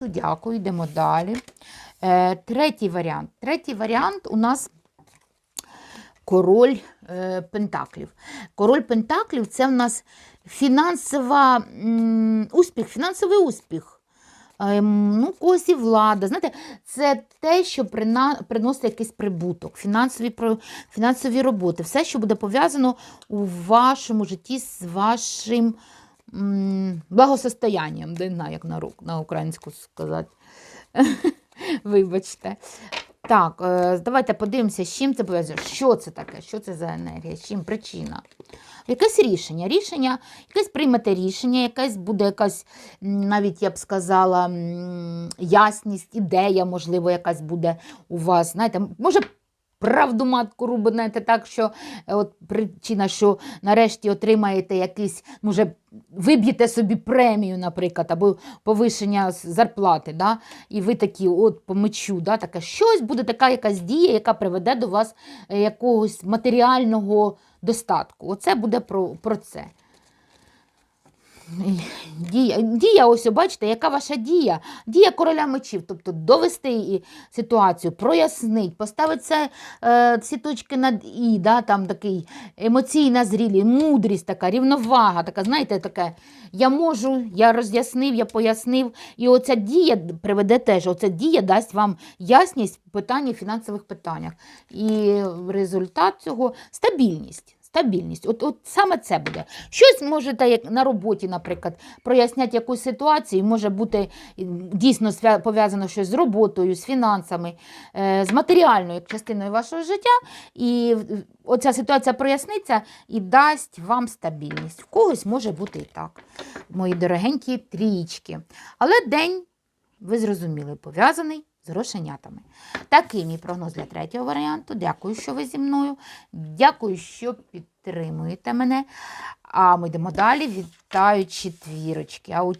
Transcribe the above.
Дякую, йдемо далі. Е, третій варіант. Третій варіант у нас король е, Пентаклів. Король Пентаклів це в нас фінансова м, успіх, фінансовий успіх. Ем, ну, когось і влада. Знаєте, це те, що прина, приносить якийсь прибуток, фінансові, фінансові роботи, все, що буде пов'язано у вашому житті з вашим благосостоянням. Знаю, як на, ру- на українську сказати. Вибачте. Так, е, давайте подивимося, з чим це пов'язано. Що це таке? Що це за енергія? З чим причина? Якесь рішення. Рішення, якесь приймете рішення, якесь буде якась, навіть я б сказала, ясність, ідея, можливо, якась буде у вас. Знаєте, може. Правду матку рубанете так, що е, от причина, що нарешті отримаєте якийсь, може, виб'єте собі премію, наприклад, або повишення зарплати, да? і ви такі, от по мечу, да? таке щось буде така якась дія, яка приведе до вас е, якогось матеріального достатку. Оце буде про, про це. Дія, дія, ось бачите, яка ваша дія? Дія короля мечів, тобто довести ситуацію, прояснити, поставити е, ці точки над і, да, там такий емоційна зрілість, мудрість така, рівновага, така, знаєте, таке, я можу, я роз'яснив, я пояснив. І оця дія приведе теж, оця дія дасть вам ясність в питанні фінансових питаннях. І результат цього стабільність. Стабільність, от, от саме це буде. Щось можете як на роботі, наприклад, проясняти якусь ситуацію, може бути дійсно пов'язано щось з роботою, з фінансами, е, з матеріальною частиною вашого життя. І оця ситуація проясниться і дасть вам стабільність. В когось може бути і так, мої дорогенькі трієчки. Але день, ви зрозуміли, пов'язаний з грошенятами. Такий мій прогноз для третього варіанту. Дякую, що ви зі мною. Дякую, що підтримуєте мене. А ми йдемо далі. Вітаю четвірочки. А у